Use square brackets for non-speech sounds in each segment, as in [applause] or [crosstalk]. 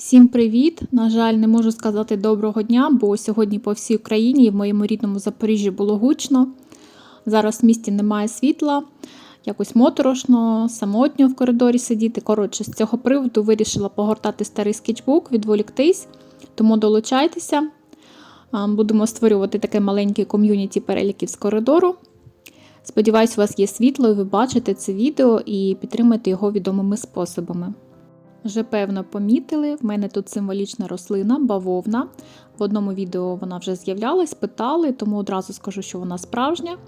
Всім привіт! На жаль, не можу сказати доброго дня, бо сьогодні по всій Україні і в моєму рідному Запоріжжі було гучно. Зараз в місті немає світла, якось моторошно, самотньо в коридорі сидіти. Коротше, з цього приводу вирішила погортати старий скетчбук, відволіктись, тому долучайтеся. Будемо створювати таке маленьке ком'юніті переліків з коридору. Сподіваюсь, у вас є світло, і ви бачите це відео і підтримаєте його відомими способами. Вже певно помітили, в мене тут символічна рослина, бавовна. В одному відео вона вже з'являлась, питали, тому одразу скажу, що вона справжня.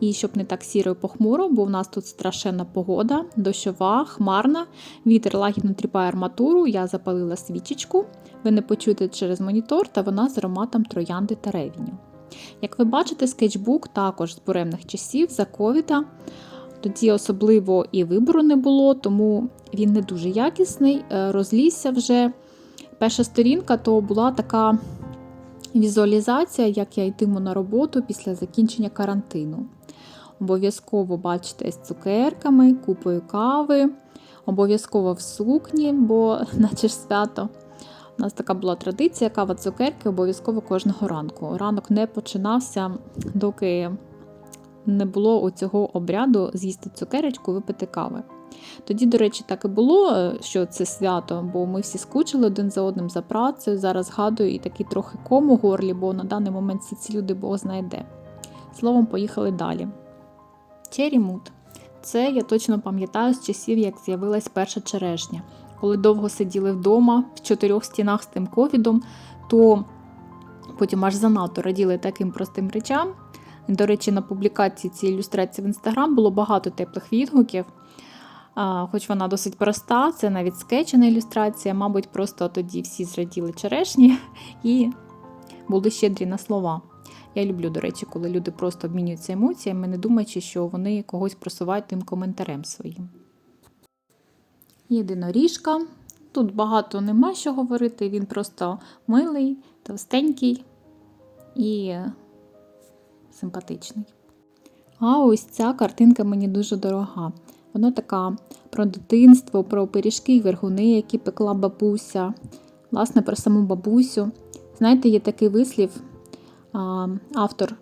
І щоб не так сіро і похмуро, бо в нас тут страшенна погода, дощова, хмарна, вітер лагідно тріпає арматуру, я запалила свічечку. Ви не почуєте через монітор, та вона з ароматом троянди та ревіню. Як ви бачите, скетчбук також з буремних часів, за ковіда. Тоді особливо і вибору не було, тому він не дуже якісний. Е, Розлізся вже. Перша сторінка то була така візуалізація, як я йтиму на роботу після закінчення карантину. Обов'язково бачите з цукерками, купою кави, обов'язково в сукні, бо [laughs] наче ж свято. У нас така була традиція, кава цукерки обов'язково кожного ранку. Ранок не починався, доки не було у цього обряду з'їсти цукерочку, випити кави. Тоді, до речі, так і було, е, що це свято, бо ми всі скучили один за одним за працею. Зараз згадую і такий трохи ком у горлі, бо на даний момент всі ці люди Бог знає де. Словом, поїхали далі. Черімут. Це я точно пам'ятаю з часів, як з'явилась перша черешня. Коли довго сиділи вдома в чотирьох стінах з тим ковідом, то потім аж занадто раділи таким простим речам. До речі, на публікації цієї ілюстрації в інстаграм було багато теплих відгуків. Хоч вона досить проста, це навіть скетчена ілюстрація, мабуть, просто тоді всі зраділи черешні [laughs] і були щедрі на слова. Я люблю, до речі, коли люди просто обмінюються емоціями, не думаючи, що вони когось просувають тим коментарем своїм. Єдиноріжка. Тут багато нема що говорити, він просто милий, товстенький і симпатичний. А ось ця картинка мені дуже дорога. Вона така про дитинство, про пиріжки і вергуни, які пекла бабуся, власне, про саму бабусю. Знаєте, є такий вислів, автор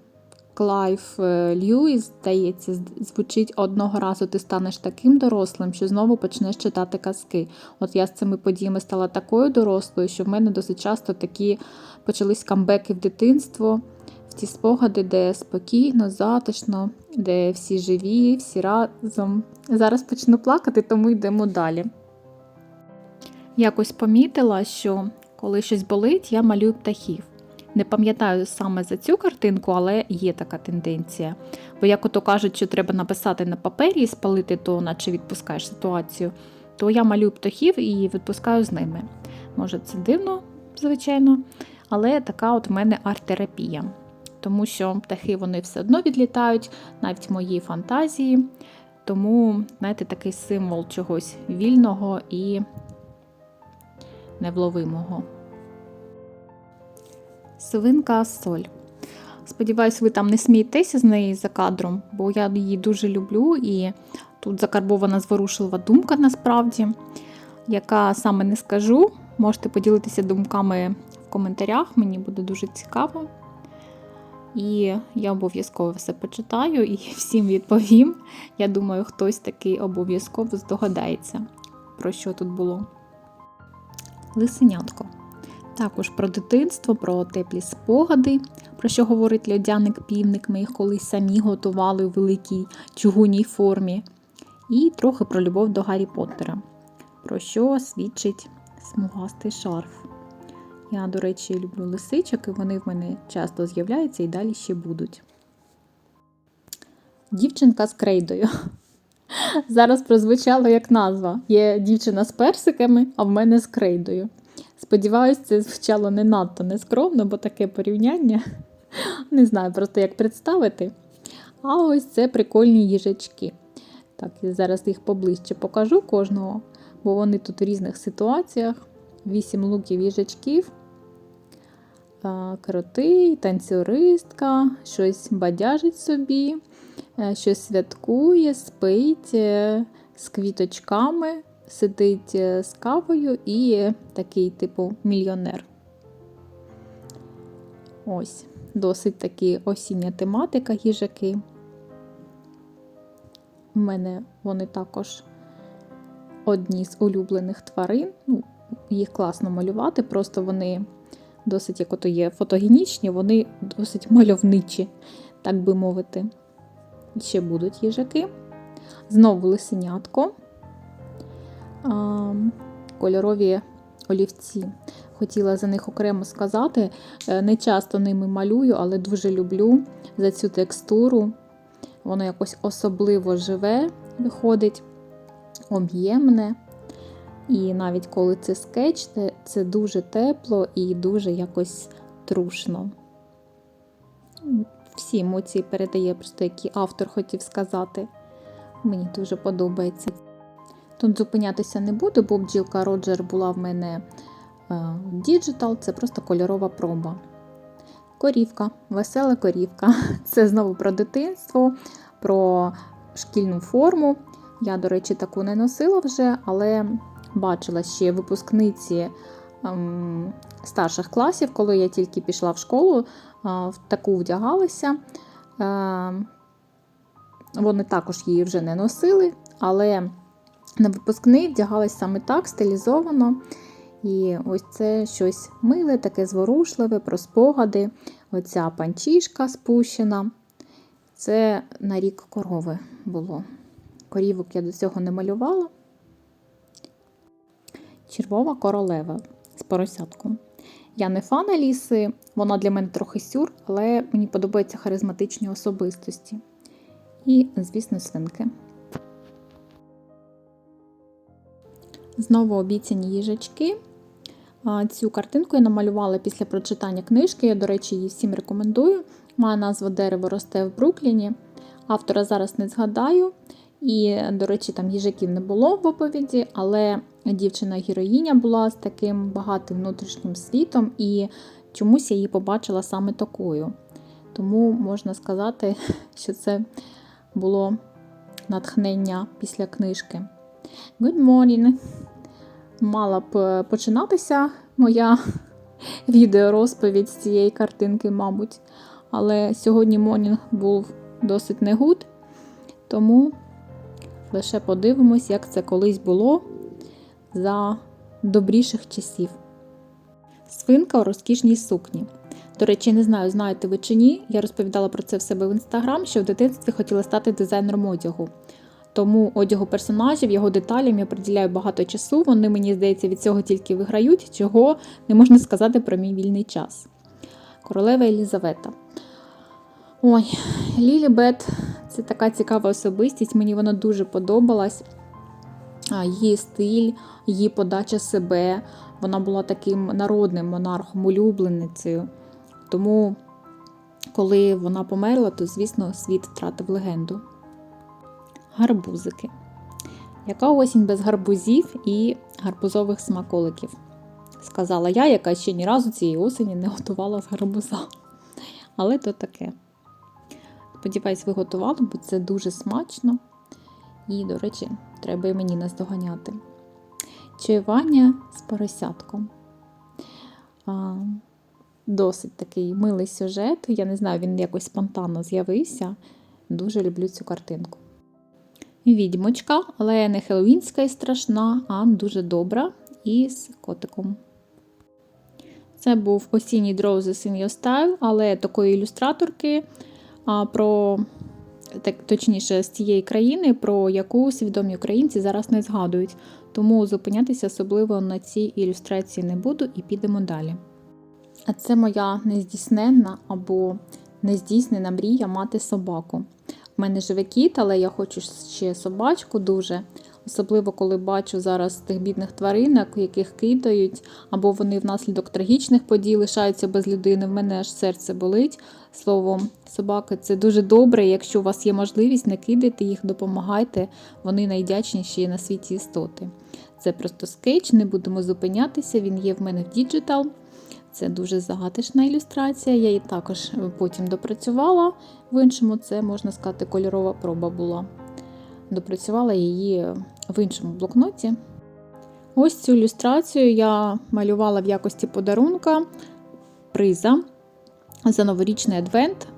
Клайв е, Льюіс, здається, звучить одного разу ти станеш таким дорослим, що знову почнеш читати казки. От я з цими подіями стала такою дорослою, що в мене досить часто такі почались камбеки в дитинство ті спогади, де спокійно, затишно, де всі живі, всі разом. Зараз почну плакати, тому йдемо далі. Якось помітила, що коли щось болить, я малюю птахів. Не пам'ятаю саме за цю картинку, але є така тенденція. Бо, як ото кажуть, що треба написати на папері і спалити, то наче відпускаєш ситуацію, то я малюю птахів і відпускаю з ними. Може, це дивно, звичайно, але така от в мене арт-терапія тому що птахи вони все одно відлітають, навіть в моїй фантазії. Тому, знаєте, такий символ чогось вільного і невловимого. Свинка соль. Сподіваюсь, ви там не смієтеся з неї за кадром, бо я її дуже люблю, і тут закарбована зворушлива думка насправді, яка саме не скажу. Можете поділитися думками в коментарях, мені буде дуже цікаво. І я обов'язково все почитаю і [laughs] всім відповім. Я думаю, хтось такий обов'язково здогадається, про що тут було. Лисенятко. Також про дитинство, про теплі спогади, про що говорить льодяник-півник, ми їх колись самі готували у великій чугунній формі. І трохи про любов до Гаррі Поттера, про що свідчить смугастий шарф. Я, до речі, люблю лисичок, і вони в мене часто з'являються і далі ще будуть. Дівчинка з крейдою. [laughs] Зараз прозвучало як назва. Є дівчина з персиками, а в мене з крейдою. Сподіваюсь, це звучало не надто нескромно, бо таке порівняння. [laughs] Не знаю просто, як представити. А ось це прикольні їжачки. Так, я зараз їх поближче покажу кожного, бо вони тут в різних ситуаціях. Вісім луків їжачків кроти, танцюристка, щось бадяжить собі, е, щось святкує, спить е, з квіточками. сидить е, з кавою і такий, типу, мільйонер. Ось, досить таки осіння тематика їжаки. У мене вони також одні з улюблених тварин. Ну, їх класно малювати, просто вони досить, як ото є, фотогенічні, вони досить мальовничі, так би мовити. Ще будуть їжаки. Знову лисенятко. Кольорові олівці. Хотіла за них окремо сказати. Е, Не часто ними малюю, але дуже люблю за цю текстуру. Воно якось особливо живе, виходить, об'ємне. І навіть коли це скетч, це- дуже тепло і дуже якось трушно. Всі емоції передає, просто який автор хотів сказати. Мені дуже подобається. Тут зупинятися не буду, бо бджілка Роджер була в мене діджитал, це просто кольорова проба. Корівка, весела корівка. [laughs] Це знову про дитинство, про шкільну форму. Я, до речі, таку не носила вже, але бачила ще випускниці ем, старших класів, коли я тільки пішла в школу, а, в таку вдягалася. Е, Вони також її вже не носили, але на випускний вдягалась саме так, стилізовано. І ось це щось миле, таке зворушливе, про спогади. Оця панчішка спущена. Це на рік корови було. Корівок я до цього не малювала. Червова королева з поросятком. Я не фан Аліси, вона для мене трохи сюр, але мені подобаються харизматичні особистості. І, звісно, свинки. Знову обіцяні їжачки. Цю картинку я намалювала після прочитання книжки. Я, до речі, її всім рекомендую. Має назву Дерево росте в Брукліні. Автора зараз не згадаю. І, до речі, там їжаків не було в оповіді, але дівчина-героїня була з таким багатим внутрішнім світом, і чомусь я її побачила саме такою. Тому можна сказати, [laughs] що це було натхнення після книжки. Good morning! Мала б починатися моя [laughs] відеорозповідь з цієї картинки, мабуть. Але сьогодні Монінг був досить негуд, тому лише подивимось, як це колись було за добріших часів. Свинка у розкішній сукні. До речі, не знаю, знаєте ви чи ні. Я розповідала про це в себе в інстаграм, що в дитинстві хотіла стати дизайнером одягу. Тому одягу персонажів, його деталям я приділяю багато часу. Вони, мені здається, від цього тільки виграють, чого не можна сказати про мій вільний час. Королева Елізавета. Ой, Лілібет це така цікава особистість, мені вона дуже подобалась. Її стиль, її подача себе. Вона була таким народним монархом, улюбленицею. Тому, коли вона померла, то, звісно, світ втратив легенду. Гарбузики. Яка осінь без гарбузів і гарбузових смаколиків? Сказала я, яка ще ні разу цієї осені не готувала з гарбуза. Але то таке. Сподіваюсь, ви готували, бо це дуже смачно. І, до речі, треба і мені наздоганяти. Чаювання з поросятком. А, Досить такий милий сюжет. Я не знаю, він якось спонтанно з'явився. Дуже люблю цю картинку. Відьмочка, але не хеллоуінська і страшна, а дуже добра і з котиком. Це був осінній in Your Style, але такої ілюстраторки а, про, так, точніше, з цієї країни, про яку свідомі українці зараз не згадують. Тому зупинятися особливо на цій ілюстрації не буду і підемо далі. А це моя нездійсненна або нездійснена мрія мати собаку. У мене живе кіт, але я хочу ще собачку дуже. Особливо, коли бачу зараз тих бідних тваринок, яких кидають, або вони внаслідок трагічних подій лишаються без людини. В мене аж серце болить. Словом, собаки це дуже добре. Якщо у вас є можливість, не кидайте їх, допомагайте. Вони найдячніші на світі істоти. Це просто скетч, не будемо зупинятися. Він є в мене в діджитал. Це дуже загатишна ілюстрація. Я її також потім допрацювала. В іншому це, можна сказати, кольорова проба була. Допрацювала її в іншому блокноті. Ось цю ілюстрацію я малювала в якості подарунка приза за новорічний адвент,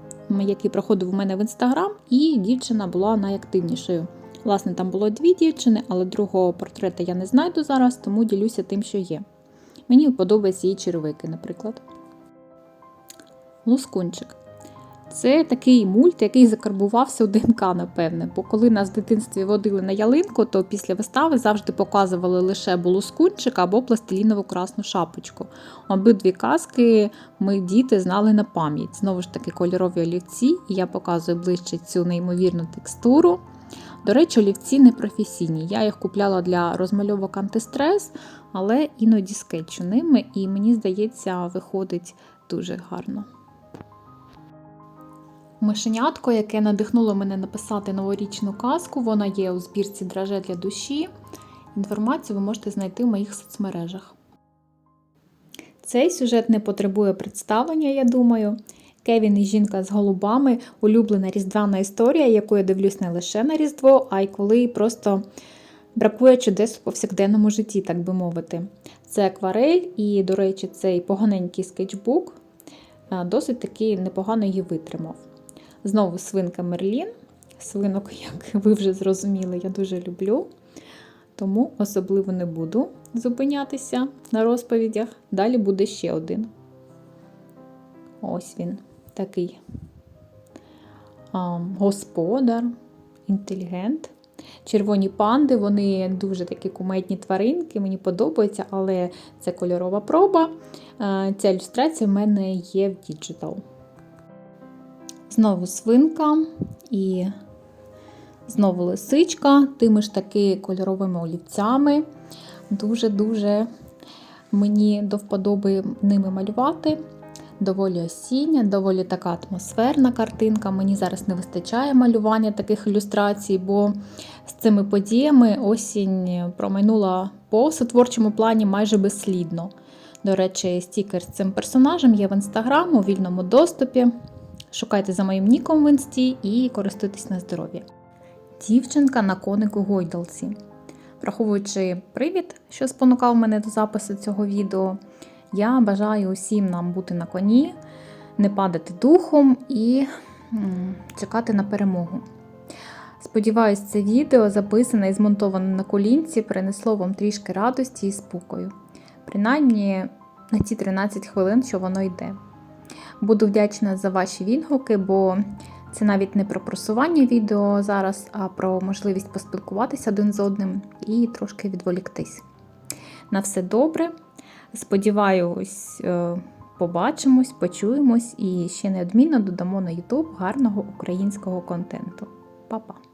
який проходив у мене в інстаграм, і дівчина була найактивнішою. Власне, там було дві дівчини, але другого портрета я не знайду зараз, тому ділюся тим, що є. Мені подобаються її червики, наприклад. Лускунчик. Це такий мульт, який закарбувався у ДНК, напевне. Бо коли нас в дитинстві водили на ялинку, то після вистави завжди показували лише булускунчик або пластилінову красну шапочку. Обидві казки ми, діти, знали на пам'ять. Знову ж таки, кольорові олівці, і я показую ближче цю неймовірну текстуру. До речі, олівці не професійні. Я їх купляла для розмальовок антистрес, але іноді скетчу ними, і мені здається, виходить дуже гарно. Мишенятко, яке надихнуло мене написати новорічну казку, вона є у збірці Драже для душі. Інформацію ви можете знайти в моїх соцмережах. Цей сюжет не потребує представлення, я думаю. Кевін і жінка з голубами улюблена різдвяна історія, яку я дивлюсь не лише на Різдво, а й коли просто бракує чудес у повсякденному житті, так би мовити. Це акварель, і, до речі, цей поганенький скетчбук досить таки непогано її витримав. Знову свинка Мерлін. Свинок, як ви вже зрозуміли, я дуже люблю. Тому особливо не буду зупинятися на розповідях. Далі буде ще один. Ось він такий а, господар, інтелігент. Червоні панди, вони дуже такі кумедні тваринки, мені подобаються, але це кольорова проба. Ця ілюстрація в мене є в діджитал. Знову свинка і знову лисичка, тими ж таки кольоровими олівцями. Дуже-дуже мені до вподоби ними малювати. Доволі осіння, доволі така атмосферна картинка. Мені зараз не вистачає малювання таких ілюстрацій, бо з цими подіями осінь промайнула по у творчому плані майже безслідно. До речі, стікер з цим персонажем є в інстаграм у вільному доступі. Шукайте за моїм ніком в інсті і користуйтесь на здоров'я. Дівчинка на конику гойдалці. Враховуючи привід, що спонукав мене до запису цього відео, я бажаю усім нам бути на коні, не падати духом і чекати на перемогу. Сподіваюсь, це відео записане і змонтоване на колінці, принесло вам трішки радості і спокою. Принаймні на ті 13 хвилин, що воно йде. Буду вдячна за ваші відгуки, бо це навіть не про просування відео зараз, а про можливість поспілкуватися один з одним і трошки відволіктись. На все добре. Сподіваюсь, е, побачимось, почуємось і ще неодмінно додамо на YouTube гарного українського контенту. Па-па!